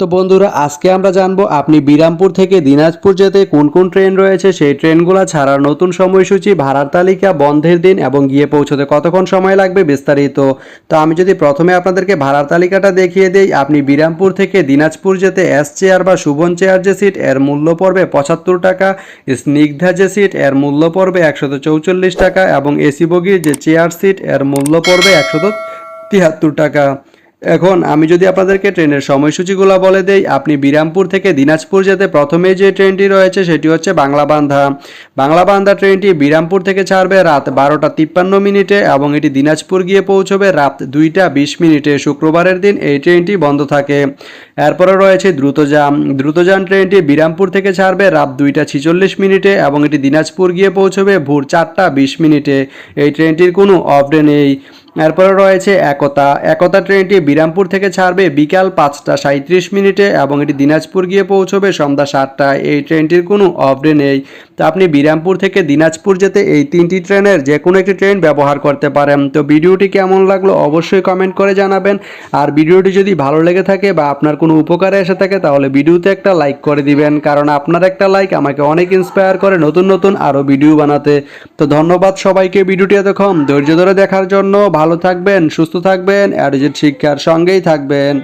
তো বন্ধুরা, আজকে আমরা জানব আপনি বিরামপুর থেকে দিনাজপুর যেতে কোন কোন ট্রেন রয়েছে? সেই ট্রেনগুলো ছাড়ার নতুন সময়সূচি ভাড়ার তালিকা বন্ধের দিন এবং গিয়ে পৌঁছতে কতক্ষণ সময় লাগবে বিস্তারিত? তো আমি যদি প্রথমে আপনাদেরকে ভাড়ার তালিকাটা দেখিয়ে দিই, আপনি বিরামপুর থেকে দিনাজপুর যেতে এস চেয়ার বা সুবন চেয়ার যে সিট, এর মূল্য পড়বে পঁচাত্তর টাকা, স্নিগ্ধা যে সিট, এর মূল্য পড়বে একশত চৌচল্লিশ টাকা এবং এসি বগির যে চেয়ার সিট, এর মূল্য পড়বে একশত তিয়াত্তর টাকা। এখন আমি যদি আপনাদেরকে ট্রেনের সময়সূচিগুলো বলে দেই, আপনি বিরামপুর থেকে দিনাজপুর যেতে প্রথমে যে ট্রেনটি রয়েছে সেটি হচ্ছে বাংলা বান্ধা বাংলা বান্ধা ট্রেনটি বিরামপুর থেকে ছাড়বে রাত বারোটা তিপ্পান্ন মিনিটে এবং এটি দিনাজপুর গিয়ে পৌঁছবে রাত দুইটা বিশ মিনিটে। শুক্রবারের দিন এই ট্রেনটি বন্ধ থাকে। এরপরে রয়েছে দ্রুতযান। দ্রুতযান ট্রেনটি বিরামপুর থেকে ছাড়বে রাত দুইটা ছিচল্লিশ মিনিটে এবং এটি দিনাজপুর গিয়ে পৌঁছবে ভোর চারটা বিশ মিনিটে। এই ট্রেনটির কোনো অফ ডে নেই। এরপরে রয়েছে একতা। একতা ট্রেনটি বিরামপুর থেকে ছাড়বে বিকাল পাঁচটা সাঁত্রিশ মিনিটে এবং এটি দিনাজপুর গিয়ে পৌঁছবে সন্ধ্যা সাতটায়। এই ট্রেনটির কোনো অফ ডে নেই। তো আপনি বিরামপুর থেকে দিনাজপুর যেতে এই তিনটি ট্রেনের যে কোনো একটি ট্রেন ব্যবহার করতে পারেন। তো ভিডিওটি কেমন লাগল অবশ্যই কমেন্ট করে জানাবেন। আর ভিডিওটি যদি ভালো লেগে থাকে বা আপনার কোনো উপকারে এসে থাকে তাহলে ভিডিওতে একটা লাইক করে দিবেন। কারণ আপনার একটা লাইক আমাকে অনেক ইন্সপায়ার করে নতুন নতুন আরও ভিডিও বানাতে। তো ধন্যবাদ সবাইকে ভিডিওটি এতক্ষণ ধৈর্য ধরে দেখার জন্য। ভালো থাকবেন সুস্থ থাকবেন অ্যাডিজেট শিক্ষার সঙ্গেই থাকবেন।